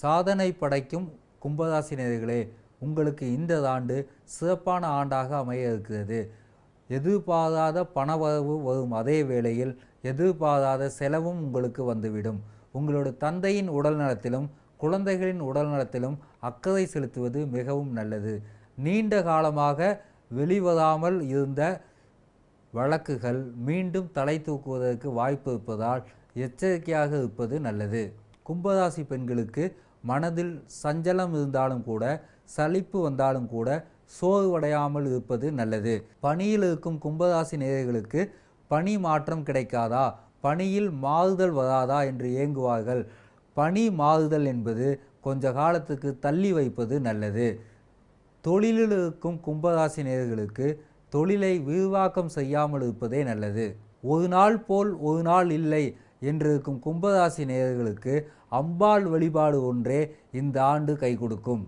சாதனை படைக்கும் கும்பராசி நேர்களே உங்களுக்கு இந்த ஆண்டு சிறப்பான ஆண்டாக அமைய இருக்கிறது எதிர்பாராத பணவரவு வரும் அதே வேளையில் எதிர்பாராத செலவும் உங்களுக்கு வந்துவிடும். உங்களோட தந்தையின் உடல் நலத்திலும் குழந்தைகளின் உடல் நலத்திலும் அக்கறை செலுத்துவது மிகவும் நல்லது. நீண்ட காலமாக வெளிவராமல் இருந்த வழக்குகள் மீண்டும் தலை தூக்குவதற்கு வாய்ப்பு இருப்பதால் எச்சரிக்கையாக இருப்பது நல்லது. கும்பராசி பெண்களுக்கு மனதில் சஞ்சலம் இருந்தாலும் கூட சலிப்பு வந்தாலும் கூட சோர்வடையாமல் இருப்பது நல்லது. பணியில் இருக்கும் கும்பராசி நேயர்களுக்கு பணி மாற்றம் கிடைக்காதா? பணியில் மாறுதல் வராதா என்று ஏங்குவார்கள். பணி மாறுதல் என்பது கொஞ்ச காலத்துக்கு தள்ளி வைப்பது நல்லது. தொழிலில் இருக்கும் கும்பராசி நேர்களுக்கு தொழிலை விரிவாக்கம் செய்யாமல் இருப்பதே நல்லது. ஒரு நாள் போல் ஒரு நாள் இல்லை. என்றிருக்கும் கும்பராசி நேயர்களுக்கு அம்பாள் வழிபாடு ஒன்றே இந்த ஆண்டு கை கொடுக்கும்.